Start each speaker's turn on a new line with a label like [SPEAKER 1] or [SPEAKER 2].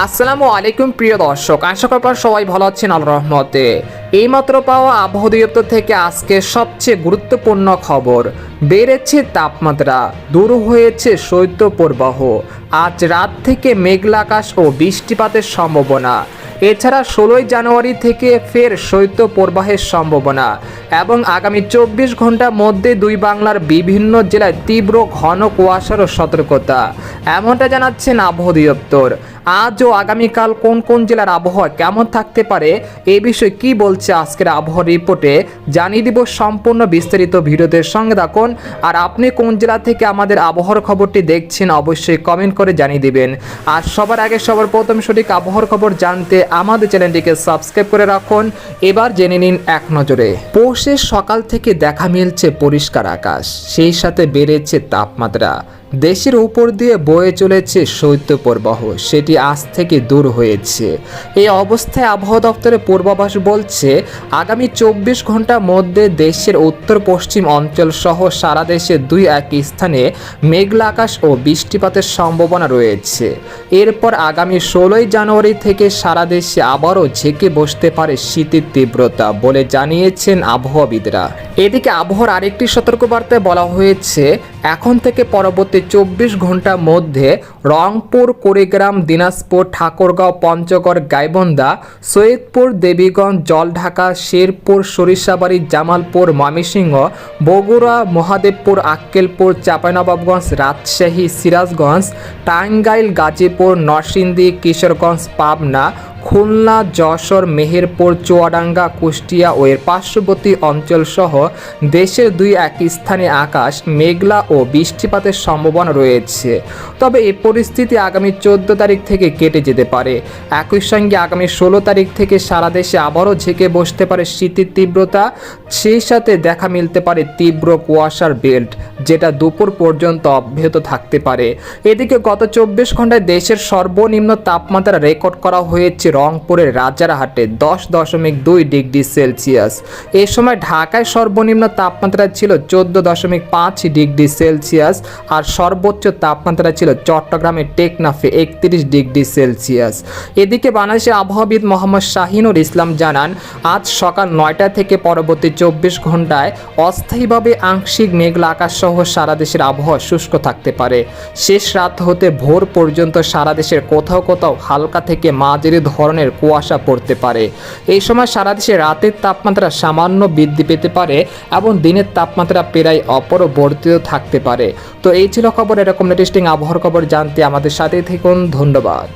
[SPEAKER 1] আসসালামু আলাইকুম, প্রিয় দর্শক। আশা করি সবাই ভালো আছেন আল রহমতে। এইমাত্র পাওয়া আবহাওয়া দপ্তর থেকে আজকে সবচেয়ে গুরুত্বপূর্ণ খবর। বেড়েছে তাপমাত্রা, দূর হয়েছে শৈত্য প্রবাহ আজ রাত থেকে মেঘলা আকাশ ও বৃষ্টিপাতের সম্ভাবনা। এছাড়া ষোলোই জানুয়ারি থেকে ফের শৈত্য প্রবাহের সম্ভাবনা এবং আগামী চব্বিশ ঘণ্টার মধ্যে দুই বাংলার বিভিন্ন জেলায় তীব্র ঘন কুয়াশারও সতর্কতা। এমনটা জানাচ্ছেন আবহাওয়া দপ্তর। আজ ও আগামীকাল কোন কোন জেলার আবহাওয়া কেমন থাকতে পারে, এ বিষয়ে কি বলছে আজকের আবহাওয়া রিপোর্টে, জানিয়ে দিব সম্পূর্ণ বিস্তারিত ভিডিওদের সঙ্গে থাকুন। আর আপনি কোন জেলা থেকে আমাদের আবহাওয়ার খবরটি দেখছেন, অবশ্যই কমেন্ট করে জানিয়ে দিবেন। আর সবার আগে সবার প্রথম সঠিক আবহাওয়ার খবর জানতে আমাদের চ্যানেলটিকে সাবস্ক্রাইব করে রাখুন। এবার জেনে নিন এক নজরে। পৌষের সকাল থেকে দেখা মিলছে পরিষ্কার আকাশ, সেই সাথে বেড়েছে তাপমাত্রা। দেশের উপর দিয়ে বয়ে চলেছে শৈত্য প্রবাহ সেটি আজ থেকে দূর হয়েছে। এই অবস্থায় আবহাওয়া দপ্তরের পূর্বাভাস বলছে, আগামী চব্বিশ ঘণ্টার মধ্যে দেশের উত্তর পশ্চিম অঞ্চল সহ সারা দেশে দুই এক স্থানে মেঘলা আকাশ ও বৃষ্টিপাতের সম্ভাবনা রয়েছে। এরপর আগামী ষোলোই জানুয়ারি থেকে সারা দেশে আবারও ঝেঁকে বসতে পারে শীতের তীব্রতা বলে জানিয়েছেন আবহাওয়াবিদরা। এদিকে আবহাওয়ার আরেকটি সতর্কবার্তায় বলা হয়েছে, এখন থেকে পরবর্তী চব্বিশ ঘণ্টার মধ্যে রংপুর, কুড়িগ্রাম, দিনাজপুর, ঠাকুরগাঁও, পঞ্চগড়, গাইবন্ধা, সৈয়দপুর, দেবীগঞ্জ, জলঢাকা, শেরপুর, সরিষাবাড়ি, জামালপুর, ময়মনসিংহ, বগুড়া, মহাদেবপুর, আক্কেলপুর, চাঁপাইনবাবগঞ্জ, রাজশাহী, সিরাজগঞ্জ, টাঙ্গাইল, গাজীপুর, নরসিংদী, কিশোরগঞ্জ, পাবনা খুলনা, যশোর, মেহেরপুর, চুয়াডাঙ্গা, কুষ্টিয়া ও এর পার্শ্ববর্তী অঞ্চল সহ দেশের দুই এক স্থানে আকাশ মেঘলা ও বৃষ্টিপাতের সম্ভাবনা রয়েছে। তবে এই পরিস্থিতি আগামী চোদ্দ তারিখ থেকে কেটে যেতে পারে। একই সঙ্গে আগামী ষোলো তারিখ থেকে সারা দেশে আবারও ঝেঁকে বসতে পারে শীতের তীব্রতা। সেই সাথে দেখা মিলতে পারে তীব্র কুয়াশার বেল্ট, যেটা দুপুর পর্যন্ত অব্যাহত থাকতে পারে। এদিকে গত চব্বিশ ঘন্টায় দেশের সর্বনিম্ন তাপমাত্রা রেকর্ড করা হয়েছে রংপুরের রাজারহাটে দশ দশমিক দুই ডিগ্রি সেলসিয়াস। এ সময় ঢাকায় সর্বনিম্ন তাপমাত্রা ছিল চোদ্দ দশমিক পাঁচ ডিগ্রি সেলসিয়াস আর সর্বোচ্চ তাপমাত্রা ছিল চট্টগ্রামের টেকনাফে একত্রিশ ডিগ্রি সেলসিয়াস। এদিকে বাংলাদেশের আবহাওয়াবিদ মোহাম্মদ শাহিনুর ইসলাম জানান, আজ সকাল নয়টা থেকে পরবর্তী চব্বিশ ঘন্টায় অস্থায়ীভাবে আংশিক মেঘলা আকাশ সহ সারা দেশের আবহাওয়া শুষ্ক থাকতে পারে। শেষ রাত হতে ভোর পর্যন্ত সারা দেশের কোথাও কোথাও হালকা থেকে মাঝারি ধরনের কুয়াশা পড়তে পারে। এই সময় সারা দেশে রাতের তাপমাত্রা সামান্য বৃদ্ধি পেতে পারে এবং দিনের তাপমাত্রা প্রায় অপরবর্তিত থাকতে পারে। তো এই ছিল খবর, এরকম লেটেস্টিং আবহাওয়ার খবর জানতে আমাদের সাথেই থাকুন। ধন্যবাদ।